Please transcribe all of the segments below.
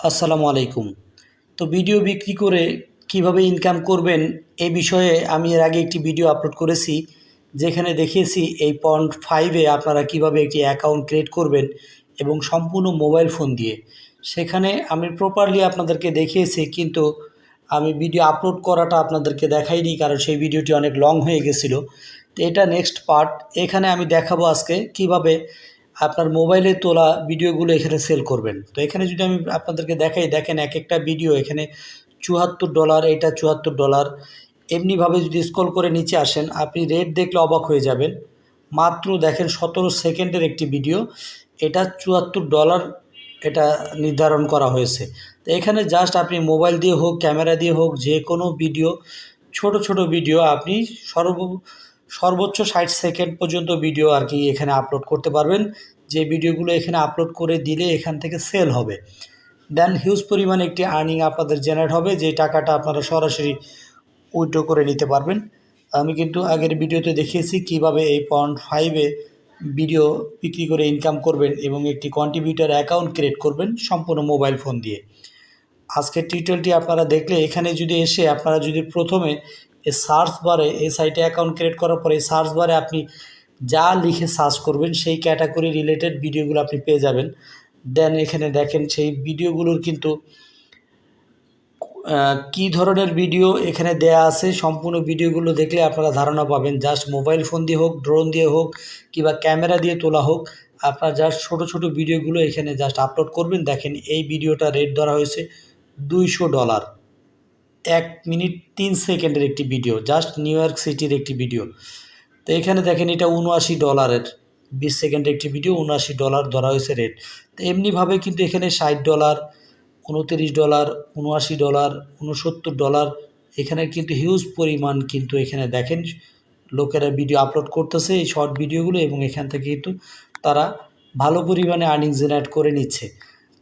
আসসালামু আলাইকুম। তো ভিডিও বিক্রি করে কীভাবে ইনকাম করবেন এ বিষয়ে আমি এর আগে একটি ভিডিও আপলোড করেছি, যেখানে দেখিয়েছি এই পয়েন্ট ফাইভে আপনারা কীভাবে একটি অ্যাকাউন্ট ক্রিয়েট করবেন এবং সম্পূর্ণ মোবাইল ফোন দিয়ে। সেখানে আমি প্রপারলি আপনাদেরকে দেখিয়েছি, কিন্তু আমি ভিডিও আপলোড করাটা আপনাদেরকে দেখাইনি, কারণ সেই ভিডিওটি অনেক লং হয়ে গেছিল। তো এটা নেক্সট পার্ট এখানে আমি দেখাবো আজকে কীভাবে আপনার মোবাইলে তোলা ভিডিওগুলো এখানে সেল করবেন। তো এখানে যদি আমি আপনাদেরকে দেখাই, দেখেন এক একটা ভিডিও এখানে চুয়াত্তর ডলার এটা চুয়াত্তর ডলার এমনিভাবে যদি স্ক্রল করে নিচে আসেন, আপনি রেট দেখলে অবাক হয়ে যাবেন। মাত্র দেখেন সতেরো সেকেন্ডের একটি ভিডিও এটা চুয়াত্তর ডলার এটা নির্ধারণ করা হয়েছে। তো এখানে জাস্ট আপনি মোবাইল দিয়ে হোক ক্যামেরা দিয়ে হোক, যে কোনো ভিডিও ছোট ছোট ভিডিও আপনি সর্ব সর্বোচ্চ ষাট সেকেন্ড পর্যন্ত ভিডিও আর কি এখানে আপলোড করতে পারবেন। যে ভিডিওগুলো এখানে আপলোড করে দিলে এখান থেকে সেল হবে। দেন হিউজ পরিমাণে একটি আর্নিং আপনাদের জেনারেট হবে, যে টাকাটা আপনারা সরাসরি উইথড্র করে নিতে পারবেন। আমি কিন্তু আগের ভিডিওতে দেখিয়েছি কীভাবে এই পয়েন্ট ফাইভে ভিডিও বিক্রি করে ইনকাম করবেন এবং একটি কন্ট্রিবিউটার অ্যাকাউন্ট ক্রিয়েট করবেন সম্পূর্ণ মোবাইল ফোন দিয়ে। আজকের টিউটোরিয়ালটি আপনারা দেখলে এখানে যদি এসে আপনারা যদি প্রথমে এই সার্চ বারে এই সাইটে অ্যাকাউন্ট ক্রিয়েট করার পরে এই সার্চ বারে আপনি যা লিখে সার্চ করবেন, সেই ক্যাটাগরি রিলেটেড ভিডিওগুলো আপনি পেয়ে যাবেন। দেন এখানে দেখেন সেই ভিডিওগুলোর কিন্তু কি ধরনের ভিডিও এখানে দেয়া আছে, সম্পূর্ণ ভিডিওগুলো দেখলে আপনারা ধারণা পাবেন। জাস্ট মোবাইল ফোন দিয়ে হোক ড্রোন দিয়ে হোক, কিংবা ক্যামেরা দিয়ে তোলা হোক, আপনারা জাস্ট ছোট ছোট ভিডিওগুলো এখানে জাস্ট আপলোড করবেন। দেখেন এই ভিডিওটা রেট ধরা হয়েছে দুইশো ডলার এক মিনিট তিন সেকেন্ডের একটি ভিডিও, জাস্ট নিউ ইয়র্ক সিটির একটি ভিডিও। তো এখানে দেখেন এটা উনআশি ডলারের বিশ সেকেন্ডের একটি ভিডিও, উনআশি ডলার ধরা হয়েছে রেট। তো এমনিভাবে কিন্তু এখানে ষাট ডলার, উনতিরিশ ডলার, উনআশি ডলার, উনসত্তর ডলার, এখানে কিন্তু হিউজ পরিমাণ কিন্তু এখানে দেখেন লোকেরা ভিডিও আপলোড করতেছে এই শর্ট ভিডিওগুলো এবং এখান থেকে কিন্তু তারা ভালো পরিমাণে আর্নিং জেনারেট করে নিচ্ছে।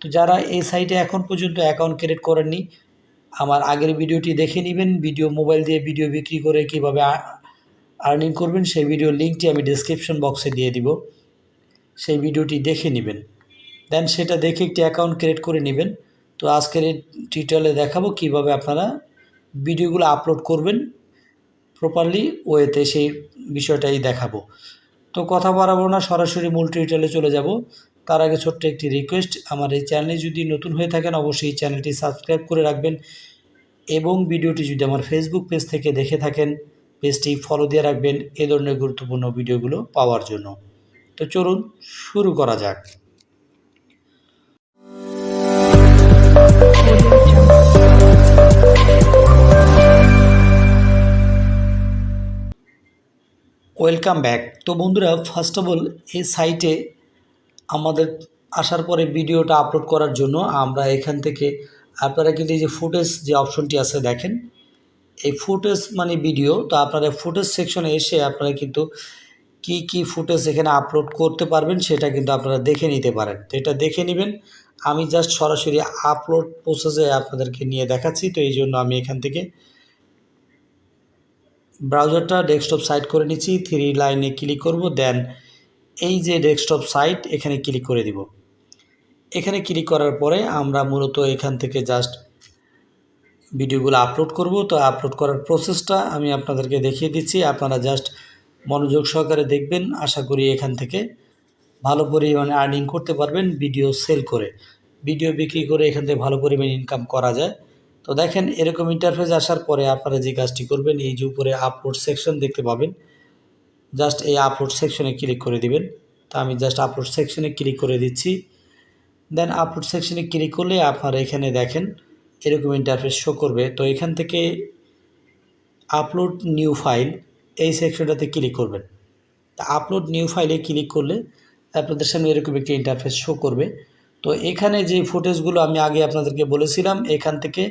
তো যারা এই সাইটে এখন পর্যন্ত অ্যাকাউন্ট ক্রিয়েট করেননি আমার আগের ভিডিওটি দেখে নেবেন, ভিডিও মোবাইল দিয়ে ভিডিও বিক্রি করে কীভাবে আর্নিং করবেন, সেই ভিডিও লিঙ্কটি আমি ডিসক্রিপশন বক্সে দিয়ে দিব। সেই ভিডিওটি দেখে নেবেন। দেন সেটা দেখে একটি অ্যাকাউন্ট ক্রিয়েট করে নেবেন। তো আজকের এই টিউটোরিয়ালে দেখাবো কীভাবে আপনারা ভিডিওগুলো আপলোড করবেন প্রপারলি ওয়েতে, সেই বিষয়টাই দেখাবো। তো কথা বাড়াবো না, সরাসরি মূল টিউটোরিয়ালে চলে যাব। তার আগে ছোট্ট একটি রিকোয়েস্ট আমার এই চ্যানেলে যদি নতুন হয়ে থাকেন, অবশ্যই এই চ্যানেলটি সাবস্ক্রাইব করে রাখবেন এবং ভিডিওটি যদি আমার ফেসবুক পেজ থেকে দেখে থাকেন পেজটি ফলো দিয়ে রাখবেন এ ধরনের গুরুত্বপূর্ণ ভিডিওগুলো পাওয়ার জন্য। তো চলুন শুরু করা যাক। ওয়েলকাম ব্যাক তো বন্ধুরা ফার্স্ট অফ অল এই সাইটে আমাদের আসার পরে ভিডিওটা আপলোড করার জন্য আমরা এখান থেকে, আপনারা কিন্তু এই যে ফুটেজ যে অপশনটি আছে দেখেন, এই ফুটেজ মানে ভিডিও তো আপনারা ফুটেজ সেকশনে এসে আপনারা কিন্তু কি কি ফুটেজ এখানে আপলোড করতে পারবেন সেটা কিন্তু আপনারা দেখে নিতে পারেন। তো এটা দেখে নেবেন, আমি জাস্ট সরাসরি আপলোড প্রসেসে আপনাদেরকে নিয়ে দেখাচ্ছি, তো এই জন্য আমি এখান থেকে ব্রাউজারটা ডেস্কটপ সাইট করে নিচ্ছি থ্রি লাইনে ক্লিক করব দেন এই যে ডেস্কটপ সাইট এখানে ক্লিক করে দিব। এখানে ক্লিক করার পরে আমরা মূলত এখান থেকে জাস্ট ভিডিওগুলো আপলোড করব। তো আপলোড করার প্রসেসটা আমি আপনাদেরকে দেখিয়ে দিচ্ছি। আপনারা জাস্ট মনোযোগ সহকারে দেখবেন। আশা করি এখান থেকে ভালো পরিমাণে আর্নিং করতে পারবেন ভিডিও সেল করে। ভিডিও বিক্রি করে এখান থেকে ভালো পরিমাণে ইনকাম করা যায়। তো দেখেন এরকম ইন্টারফেস আসার পরে আপনারা যে কাজটি করবেন, এই যে উপরে আপলোড সেকশন দেখতে পাবেন। জাস্ট এই আপলোড সেকশনে ক্লিক করে দিবেন। তো আমি জাস্ট আপলোড সেকশনে ক্লিক করে দিচ্ছি। দেন আপলোড সেকশনে ক্লিক করলে আপনারা এখানে দেখেন, এরকম ইন্টারফেস শো করবে। তো এখান থেকে আপলোড নিউ ফাইল এই সেকশনটাতে ক্লিক করবেন। তা আপলোড নিউ ফাইলে ক্লিক করলে আপনাদের সামনে এরকম একটি ইন্টারফেস শো করবে। তো এখানে যে ফুটেজগুলো আমি আগে আপনাদেরকে বলেছিলাম, এখান থেকে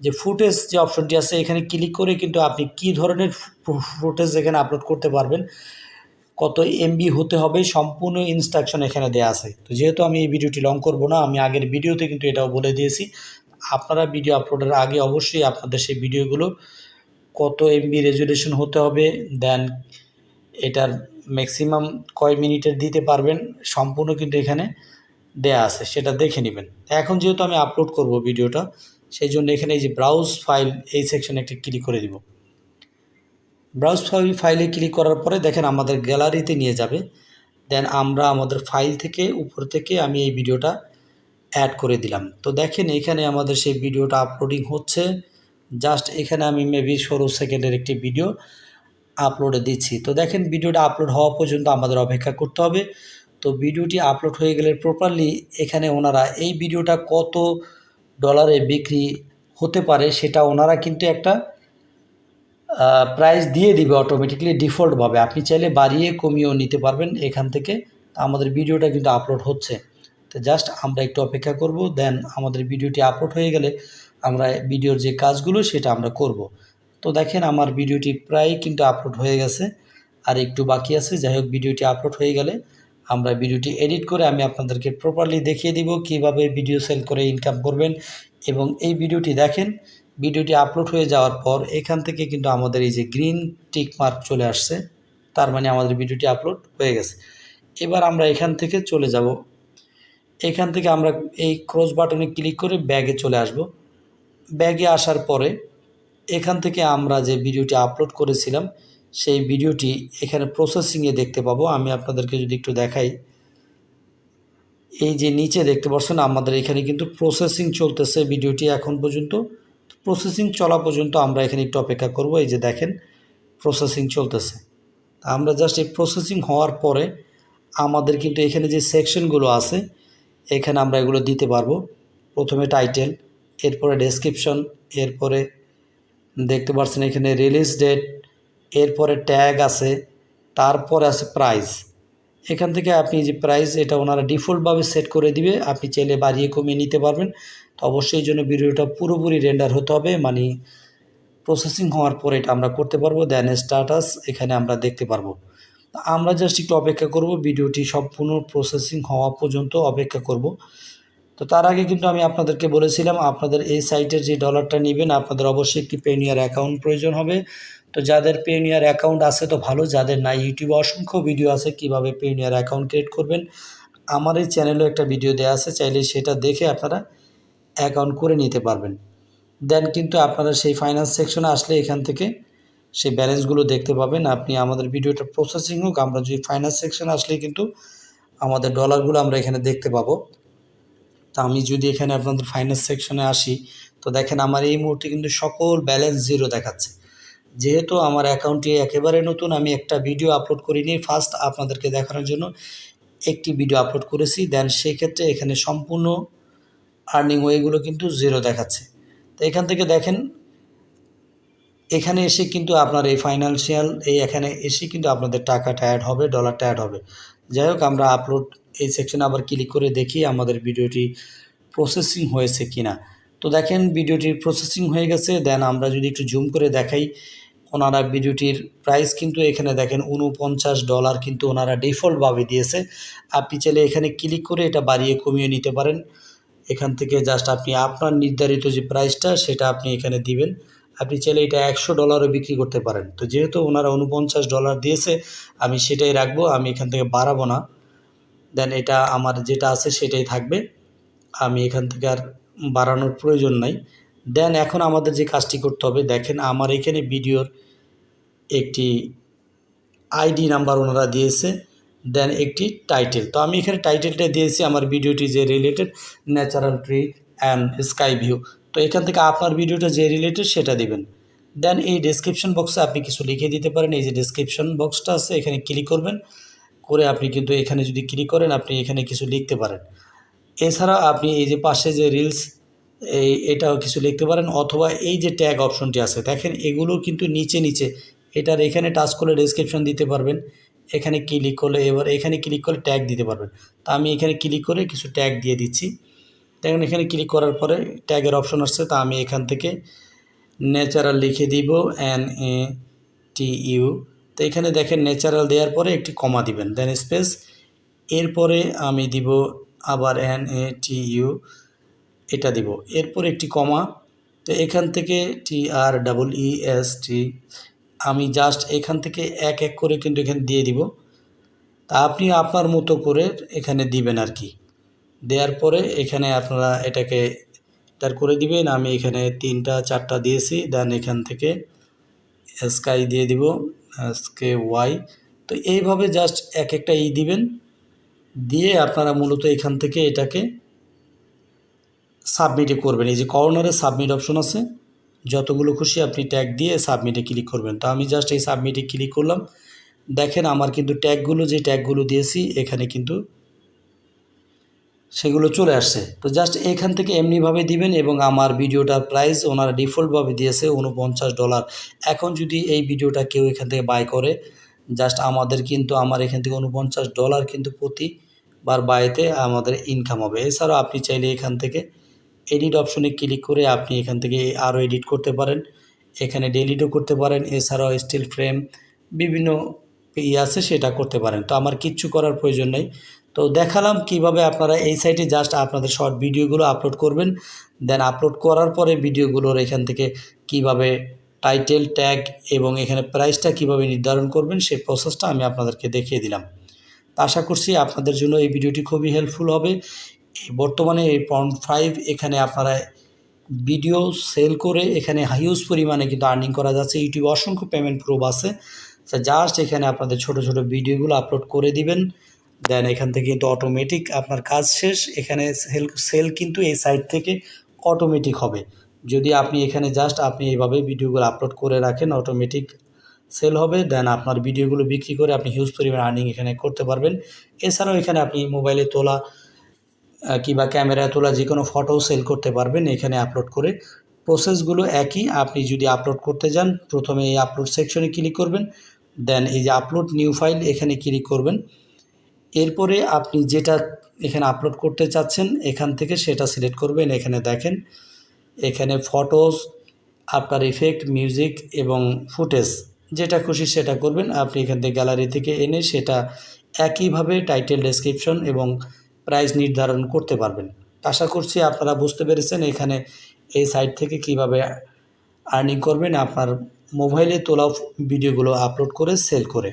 যে ফুটেজ যে অপশনটি আছে, এখানে ক্লিক করে কিন্তু আপনি কি ধরনের ফুটেজ এখানে আপলোড করতে পারবেন, কত এমবি হতে হবে, সম্পূর্ণ ইনস্ট্রাকশন এখানে দেওয়া আছে। তো যেহেতু আমি এই ভিডিওটি লং করব না, আমি আগের ভিডিওতে কিন্তু এটাও বলে দিয়েছি। আপনারা ভিডিও আপলোডের আগে অবশ্যই আপনাদের সেই ভিডিওগুলো কত এমবি রেজুলেশন হতে হবে দেন এটার ম্যাক্সিমাম কয় মিনিটের দিতে পারবেন, সম্পূর্ণ কিন্তু এখানে দেয়া আছে, সেটা দেখে নেবেন। এখন যেহেতু আমি আপলোড করব ভিডিওটা সেই জন্য এখানে এই যে ব্রাউজ ফাইল এই সেকশনে একটি ক্লিক করে দিব। ব্রাউজ ফাইল ফাইলে ক্লিক করার পরে দেখেন আমাদের গ্যালারিতে নিয়ে যাবে। দেন আমরা আমাদের ফাইল থেকে উপর থেকে আমি এই ভিডিওটা অ্যাড করে দিলাম। তো দেখেন এখানে আমাদের সেই ভিডিওটা আপলোডিং হচ্ছে। জাস্ট এখানে আমি মেবি ষোলো সেকেন্ডের একটি ভিডিও আপলোডে দিচ্ছি। তো দেখেন ভিডিওটা আপলোড হওয়া পর্যন্ত আমাদের অপেক্ষা করতে হবে। তো ভিডিওটি আপলোড হয়ে গেলে প্রপারলি এখানে ওনারা এই ভিডিওটা কত ডলারে বিক্রি হতে পারে, সেটা ওনারা কিন্তু একটা প্রাইস দিয়ে দিবে অটোমেটিকলি ডিফল্টভাবে আপনি চাইলে বাড়িয়ে কমিয়েও নিতে পারবেন এখান থেকে। আমাদের ভিডিওটা কিন্তু আপলোড হচ্ছে। তো জাস্ট আমরা একটু অপেক্ষা করব দেন আমাদের ভিডিওটি আপলোড হয়ে গেলে আমরা ভিডিওর যে কাজগুলো সেটা আমরা করব। তো দেখেন আমার ভিডিওটি প্রায় কিন্তু আপলোড হয়ে গেছে, আর একটু বাকি আছে। যাই হোক, ভিডিওটি আপলোড হয়ে গেলে আমরা ভিডিওটি এডিট করে আমি আপনাদেরকে প্রপারলি দেখিয়ে দিব কীভাবে ভিডিও সেল করে ইনকাম করবেন এবং এই ভিডিওটি দেখেন, ভিডিওটি আপলোড হয়ে যাওয়ার পর এখান থেকে কিন্তু আমাদের এই যে গ্রিন টিক মার্ক চলে আসছে, তার মানে আমাদের ভিডিওটি আপলোড হয়ে গেছে। এবার আমরা এখান থেকে চলে যাব। এখান থেকে আমরা এই ক্রস বাটনে ক্লিক করে ব্যাগে চলে আসব। ব্যাগে আসার পরে এখান থেকে আমরা যে ভিডিওটি আপলোড করেছিলাম সেই ভিডিওটি এখানে প্রসেসিংয়ে দেখতে পাবো। আমি আপনাদেরকে যদি একটু দেখাই। এই যে নিচে দেখতে পাচ্ছেন, আমাদের এখানে কিন্তু প্রসেসিং চলতেছে ভিডিওটি এখন পর্যন্ত। প্রসেসিং চলা পর্যন্ত আমরা এখানে একটু অপেক্ষা করব। এই যে দেখেন প্রসেসিং চলতেছে। আমরা জাস্ট এই প্রসেসিং হওয়ার পরে আমাদের কিন্তু এখানে যে সেকশনগুলো আছে, এখানে আমরা এগুলো দিতে পারব। প্রথমে টাইটেল এরপরে ডেসক্রিপশন এরপরে দেখতে পাচ্ছেন এখানে রিলিজ ডেট এরপরে ট্যাগ আছে, তারপরে আছে প্রাইস এখান থেকে আপনি যে প্রাইস এটা ওনারা ডিফল্টভাবে সেট করে দিবে, আপনি চাইলে বাড়িয়ে কমিয়ে নিতে পারবেন। তো অবশ্যই জন্য ভিডিওটা পুরোপুরি রেন্ডার হতে হবে মানে প্রসেসিং হওয়ার পরে এটা আমরা করতে পারব দেন স্ট্যাটাস এখানে আমরা দেখতে পারব। আমরা জাস্ট একটু অপেক্ষা করব, ভিডিওটি সম্পূর্ণ প্রসেসিং হওয়া পর্যন্ত অপেক্ষা করব। তো তার আগে কিন্তু আমি আপনাদেরকে বলেছিলাম, আপনাদের এই সাইটের যে ডলারটা নেবেন, আপনাদের অবশ্যই একটি পেনিয়ার অ্যাকাউন্ট প্রয়োজন হবে। তো যাদের পেনিয়ার অ্যাকাউন্ট আছে তো ভালো, যাদের নাই ইউটিউবে অসংখ্য ভিডিও আছে কীভাবে পেনিয়ার অ্যাকাউন্ট ক্রিয়েট করবেন। আমার এই চ্যানেলেও একটা ভিডিও দেওয়া আছে, চাইলে সেটা দেখে আপনারা অ্যাকাউন্ট করে নিতে পারবেন। দেন কিন্তু আপনারা সেই ফাইন্যান্স সেকশনে আসলে এখান থেকে সেই ব্যালেন্সগুলো দেখতে পাবেন। আপনি আমাদের ভিডিওটা প্রসেসিং হোক, আমরা যদি ফাইন্যান্স সেকশনে আসলে কিন্তু আমাদের ডলারগুলো আমরা এখানে দেখতে পাবো। তা আমি যদি এখানে আপনাদের ফাইন্যান্স সেকশনে আসি, তো দেখেন আমার এই মুহূর্তে কিন্তু সকল ব্যালেন্স জিরো দেখাচ্ছে। যেহেতু আমার অ্যাকাউন্টটি একেবারে নতুন, আমি একটা ভিডিও আপলোড করিনি ফার্স্ট আপনাদেরকে দেখানোর জন্য একটি ভিডিও আপলোড করেছি। দেন সেক্ষেত্রে এখানে সম্পূর্ণ আর্নিং ওয়েগুলো কিন্তু জিরো দেখাচ্ছে। তো এখান থেকে দেখেন, এখানে এসে কিন্তু আপনার এই ফাইন্যান্সিয়াল এই এখানে এসে কিন্তু আপনাদের টাকাটা অ্যাড হবে ডলারটা অ্যাড হবে। যাই হোক, আমরা আপলোড এই সেকশনে আবার ক্লিক করে দেখি আমাদের ভিডিওটি প্রসেসিং হয়েছে কিনা। তো দেখেন ভিডিওটির প্রসেসিং হয়ে গেছে। দেন আমরা যদি একটু জুম করে দেখাই ওনারা ভিডিওটির প্রাইস কিন্তু এখানে দেখেন উনপঞ্চাশ ডলার কিন্তু ওনারা ডিফল্টভাবে দিয়েছে। আপনি চাইলে এখানে ক্লিক করে এটা বাড়িয়ে কমিয়ে নিতে পারেন। এখান থেকে জাস্ট আপনি আপনার নির্ধারিত যে প্রাইসটা সেটা আপনি এখানে দিবেন। আপনি চাইলে এটা একশো ডলারও বিক্রি করতে পারেন। তো যেহেতু ওনারা উনপঞ্চাশ ডলার দিয়েছে, আমি সেটাই রাখব, আমি এখান থেকে বাড়াবো না। দেন এটা আমার যেটা আছে, সেটাই থাকবে। আমি এখান থেকে আর বাড়ানোর প্রয়োজন নাই। দেন এখন আমাদের যে কাজটি করতে হবে, দেখেন আমার এখানে ভিডিওর একটি আইডি নাম্বার ওনারা দিয়েছে, দেন একটি টাইটেল। তো আমি এখানে টাইটেলটা দিয়েছি, আমার ভিডিওটি যে related natural tree and sky view তো এখান থেকে আপনার ভিডিওটা যে রিলেটেড সেটা দিবেন। দেন এই ডেসক্রিপশন বক্সে আপনি কিছু লিখে দিতে পারেন। এই যে ডেসক্রিপশন বক্সটা আছে, এখানে ক্লিক করবেন। করে আপনি কিন্তু এখানে যদি ক্লিক করেন, আপনি এখানে কিছু লিখতে পারেন। এছাড়া আপনি এই যে পাশে যে রিলস এই এটাও কিছু লিখতে পারেন। অথবা এই যে ট্যাগ অপশনটি আছে, দেখেন এগুলো কিন্তু নিচে নিচে এটার এখানে টাচ করলে ডেসক্রিপশন দিতে পারবেন। এখানে ক্লিক করলে, এবার এখানে ক্লিক করলে ট্যাগ দিতে পারবেন। তা আমি এখানে ক্লিক করে কিছু ট্যাগ দিয়ে দিচ্ছি। দেখেন, এখানে ক্লিক করার পরে ট্যাগের অপশন আসছে। তা আমি এখান থেকে ন্যাচারাল লিখে দিব এন এ টি ইউ তো এখানে দেখেন ন্যাচারাল দেওয়ার পরে একটি কমা দিবেন। দেন স্পেস এরপরে আমি দিব আবার এন এ টি ইউ এটা দিব। এরপর একটি কমা তো এখান থেকে টি আর ডাবল ই এস টি আমি জাস্ট এখান থেকে এক এক করে কিন্তু এখানে দিয়ে দিব। তা আপনি আপনার মতো করে এখানে দিবেন আর কি। দেওয়ার পরে এখানে আপনারা এটাকে তার করে দিবেন। আমি এখানে তিনটা, চারটা দিয়েছি। দেন এখান থেকে স্কাই দিয়ে দিব এসকে ওয়াই তো এইভাবে জাস্ট এক একটা ই দিবেন। দিয়ে আপনারা মূলত এখান থেকে এটাকে সাবমিটে করবেন। এই যে কর্নারে সাবমিট অপশন আছে। যতগুলো খুশি আপনি ট্যাগ দিয়ে সাবমিটে ক্লিক করবেন। তো আমি জাস্ট এই সাবমিটে ক্লিক করলাম। দেখেন আমার কিন্তু ট্যাগগুলো যে ট্যাগগুলো দিয়েছি, এখানে কিন্তু সেগুলো চলে আসছে। তো জাস্ট এখান থেকে এমনিভাবে দিবেন এবং আমার ভিডিওটার প্রাইস ওনারা ডিফল্টভাবে দিয়েছে উনপঞ্চাশ ডলার এখন যদি এই ভিডিওটা কেউ এখান থেকে বাই করে জাস্ট আমাদের কিন্তু, আমার এখান থেকে উনপঞ্চাশ ডলার কিন্তু প্রতিবার বাইতে আমাদের ইনকাম হবে। এছাড়াও আপনি চাইলে এখান থেকে এডিট অপশনে ক্লিক করে আপনি এখান থেকে আরও এডিট করতে পারেন। এখানে ডেলিটও করতে পারেন। এছাড়াও স্টিল ফ্রেম বিভিন্ন ই আছে, সেটা করতে পারেন। তো আমার কিচ্ছু করার প্রয়োজন নেই। তো দেখালাম কীভাবে আপনারা এই সাইটে জাস্ট আপনাদের শর্ট ভিডিওগুলো আপলোড করবেন। দেন আপলোড করার পরে ভিডিওগুলোর এখান থেকে কীভাবে টাইটেল ট্যাগ এবং এখানে প্রাইসটা কীভাবে নির্ধারণ করবেন সেই প্রসেসটা আমি আপনাদেরকে দেখিয়ে দিলাম। আশা করছি আপনাদের জন্য এই ভিডিওটি খুবই হেল্পফুল হবে। বর্তমানে এই পয়েন্ট ফাইভ এখানে আপনারা ভিডিও সেল করে এখানে হিউজ পরিমাণে কিন্তু আর্নিং করা যাচ্ছে। ইউটিউবে অসংখ্য পেমেন্ট প্রুফ আছে। জাস্ট এখানে আপনাদের ছোট ছোট ভিডিওগুলো আপলোড করে দিবেন। দেন এখান থেকে কিন্তু অটোমেটিক আপনার কাজ শেষ। এখানে সেল সেল কিন্তু এই সাইট থেকে অটোমেটিক হবে। যদি আপনি এখানে জাস্ট আপনি এইভাবে ভিডিওগুলো আপলোড করে রাখেন অটোমেটিক সেল হবে। দেন আপনার ভিডিওগুলো বিক্রি করে আপনি হিউজ পরিমাণ আর্নিং এখানে করতে পারবেন। এছাড়াও এখানে আপনি মোবাইলে তোলা কিংবা ক্যামেরায় তোলা যে কোনো ফটো সেল করতে পারবেন, এখানে আপলোড করে। প্রসেসগুলো একই, আপনি যদি আপলোড করতে যান, প্রথমে এই আপলোড সেকশনে ক্লিক করবেন দেন এই যে আপলোড নিউ ফাইল এখানে ক্লিক করবেন। এরপরে আপনি যেটা এখানে আপলোড করতে চাচ্ছেন, এখান থেকে সেটা সিলেক্ট করবেন, এখানে দেখেন, এখানে ফটোস আপনার ইফেক্ট মিউজিক এবং ফুটেজ যেটা খুশি সেটা করবেন। আপনি এখান থেকে গ্যালারি থেকে এনে সেটা একইভাবে টাইটেল ডেসক্রিপশন এবং প্রাইস নির্ধারণ করতে পারবেন। আশা করছি আপনারা বুঝতে পেরেছেন এখানে এই সাইট থেকে কীভাবে আর্নিং করবেন, আপনার মোবাইলে তোলা ভিডিওগুলো আপলোড করে সেল করে।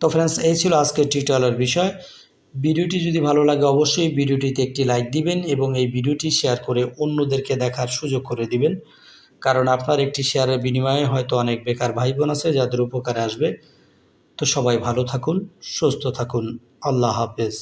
তো ফ্রেন্ডস এই ছিল আজকের টিউটোরিয়ালের বিষয়। ভিডিওটি যদি ভালো লাগে অবশ্যই ভিডিওটিতে একটি লাইক দিবেন এবং এই ভিডিওটি শেয়ার করে অন্যদেরকে দেখার সুযোগ করে দিবেন। কারণ আপনার একটি শেয়ারের বিনিময়ে হয়তো অনেক বেকার ভাই বোন আছে যাদের উপকারে আসবে। তো সবাই ভালো থাকুন, সুস্থ থাকুন, আল্লাহ হাফেজ।